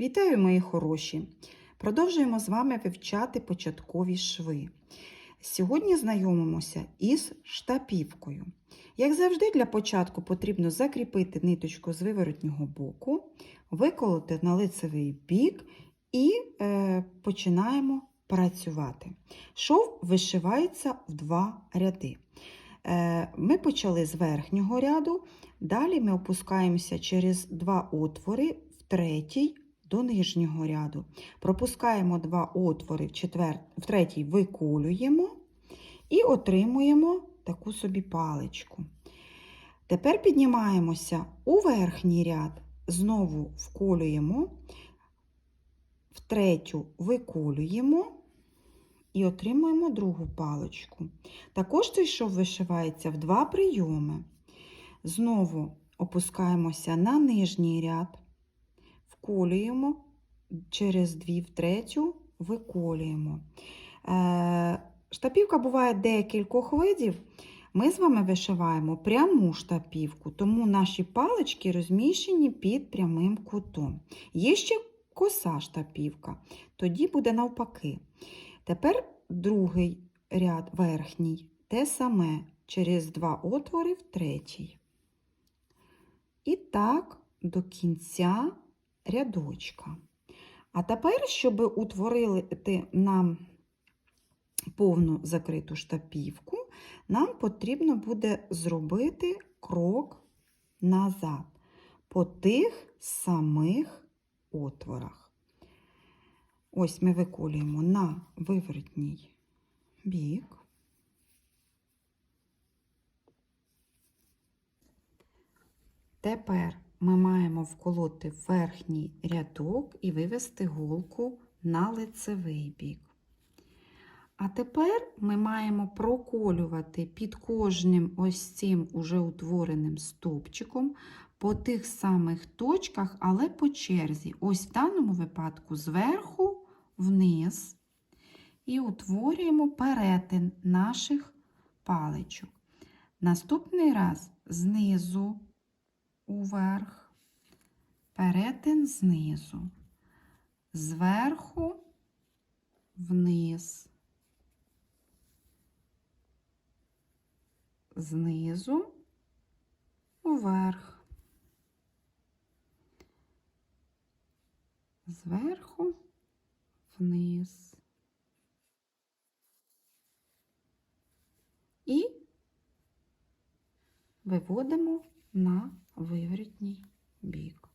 Вітаю, мої хороші! Продовжуємо з вами вивчати початкові шви. Сьогодні знайомимося із штапівкою. Як завжди, для початку потрібно закріпити ниточку з виворотнього боку, виколоти на лицевий бік і е, починаємо працювати. Шов вишивається в два ряди. Е, Ми почали з верхнього ряду, далі ми опускаємося через два отвори в третій до нижнього ряду. Пропускаємо два отвори в, четвер... в третій виколюємо і отримуємо таку собі паличку. Тепер піднімаємося у верхній ряд, знову вколюємо, в третю виколюємо і отримуємо другу паличку. Також цей шов вишивається в два прийоми. Знову опускаємося на нижній ряд, вколюємо, через дві в третю виколюємо. Е, Штапівка буває декількох видів. Ми з вами вишиваємо пряму штапівку, тому наші палички розміщені під прямим кутом. Є ще коса штапівка, тоді буде навпаки. Тепер другий ряд верхній, те саме через два отвори в третій. І так до кінця рядочка. А тепер, щоб утворити нам повну закриту штапівку, нам потрібно буде зробити крок назад по тих самих отворах. Ось ми виколюємо на виворотній бік. Тепер ми маємо вколоти верхній рядок і вивести голку на лицевий бік. А тепер ми маємо проколювати під кожним ось цим уже утвореним стовпчиком по тих самих точках, але по черзі. Ось в даному випадку зверху вниз. І утворюємо перетин наших паличок. Наступний раз знизу уверх, перетин знизу, зверху вниз, знизу уверх, зверху вниз. І виводимо на виворотній бік.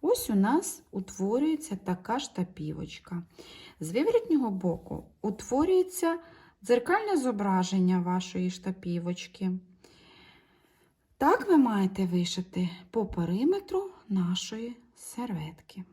Ось у нас утворюється така штапівочка. З виворотнього боку утворюється дзеркальне зображення вашої штапівочки. Так ви маєте вишити по периметру нашої серветки.